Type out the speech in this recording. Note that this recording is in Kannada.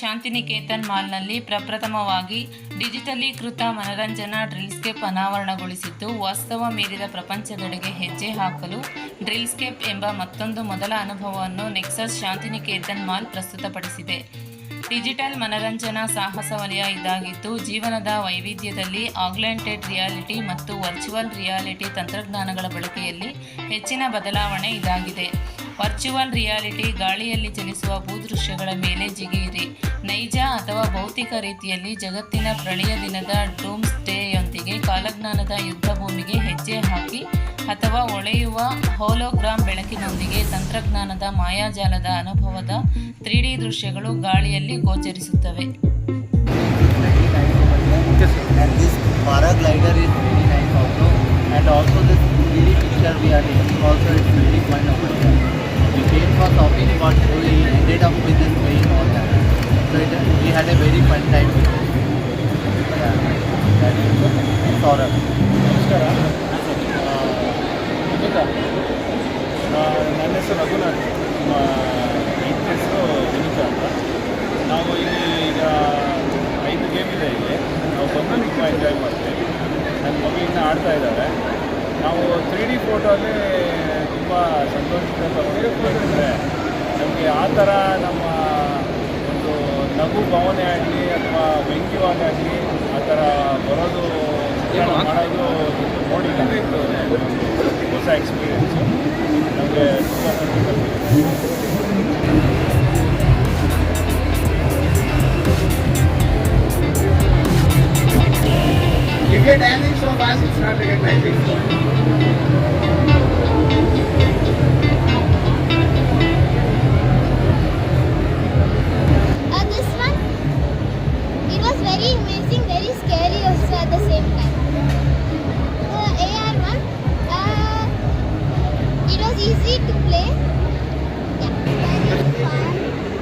ಶಾಂತಿನಿಕೇತನ್ ಮಾಲ್ನಲ್ಲಿ ಪ್ರಪ್ರಥಮವಾಗಿ ಡಿಜಿಟಲೀಕೃತ ಮನರಂಜನಾ ಡ್ರಿಲ್ಸ್ಕೇಪ್ ಅನಾವರಣಗೊಳಿಸಿದ್ದು, ವಾಸ್ತವ ಮೀರಿದ ಪ್ರಪಂಚದೆಡೆಗೆ ಹೆಜ್ಜೆ ಹಾಕಲು ಡ್ರಿಲ್ಸ್ಕೇಪ್ ಎಂಬ ಮತ್ತೊಂದು ಮೊದಲ ಅನುಭವವನ್ನು ನೆಕ್ಸಸ್ ಶಾಂತಿನಿಕೇತನ್ ಮಾಲ್ ಪ್ರಸ್ತುತಪಡಿಸಿದೆ. ಡಿಜಿಟಲ್ ಮನರಂಜನಾ ಸಾಹಸ ವಲಯ ಇದಾಗಿದ್ದು, ಜೀವನದ ವೈವಿಧ್ಯದಲ್ಲಿ ಆಗ್ಲೆಂಟೆಡ್ ರಿಯಾಲಿಟಿ ಮತ್ತು ವರ್ಚುವಲ್ ರಿಯಾಲಿಟಿ ತಂತ್ರಜ್ಞಾನಗಳ ಬಳಕೆಯಲ್ಲಿ ಹೆಚ್ಚಿನ ಬದಲಾವಣೆ ಇದಾಗಿದೆ. ವರ್ಚುವಲ್ ರಿಯಾಲಿಟಿ ಗಾಳಿಯಲ್ಲಿ ಚಲಿಸುವ ಭೂದೃಶ್ಯಗಳ ಮೇಲೆ ಜಿಗಿಯಿರಿ ನೈಜ ಅಥವಾ ಭೌತಿಕ ರೀತಿಯಲ್ಲಿ ಜಗತ್ತಿನ ಪ್ರಳಯ ದಿನದ ಡೂಮ್ ಸ್ಟೇಯೊಂದಿಗೆ ಕಾಲಜ್ಞಾನದ ಯುದ್ಧ ಭೂಮಿಗೆ ಹೆಜ್ಜೆ ಹಾಕಿ ಅಥವಾ ಒಳೆಯುವ ಹೋಲೋಗ್ರಾಮ್ ಬೆಳಕಿನೊಂದಿಗೆ ತಂತ್ರಜ್ಞಾನದ ಮಾಯಾಜಾಲದ ಅನುಭವದ ತ್ರೀ ಡಿ ದೃಶ್ಯಗಳು ಗಾಳಿಯಲ್ಲಿ ಗೋಚರಿಸುತ್ತವೆ. And this paraglider is very nice also. And also this 3D picture we are taking also it's very fun that time Saurabh. ನಮಸ್ಕಾರ ನನ್ನ ಹೆಸರು ರಘುನಾಥ್. ನಮ್ಮ ಹೆಸರು ವಿನಿತಾ ಅಂತ. ನಾವು ಇಲ್ಲಿ ಈಗ ಐದು ಗೇಮ್ ಇದೆ ಇಲ್ಲಿ. ನಾವು ಬಂದು ತುಂಬ ಎಂಜಾಯ್ ಮಾಡ್ತೀವಿ. ನನ್ನ ಮಗು ಇನ್ನೂ ಆಡ್ತಾ ಇದ್ದಾರೆ ನಾವು ತ್ರೀ ಡಿ ಫೋಟೋಲ್ಲಿ ತುಂಬ ಸಂತೋಷದಿಂದ ತಗೊಂಡಿದ್ರೆ ನಮಗೆ ಆ ಥರ ನಮ್ಮ ನಗು ಭಾವನೆ ಆಗಲಿ ಅಥವಾ ವ್ಯಂಗ್ಯವಾಗಲಿ ಆ ಥರ ಬರೋದು ಮಾಡೋದು ನೋಡಿಲ್ಲ. ಹೊಸ ಎಕ್ಸ್ಪೀರಿಯೆನ್ಸು ನಮಗೆ ತುಂಬ cricket get anything so fast, it's not recognizing. Uh, easy to play. Yeah, fun.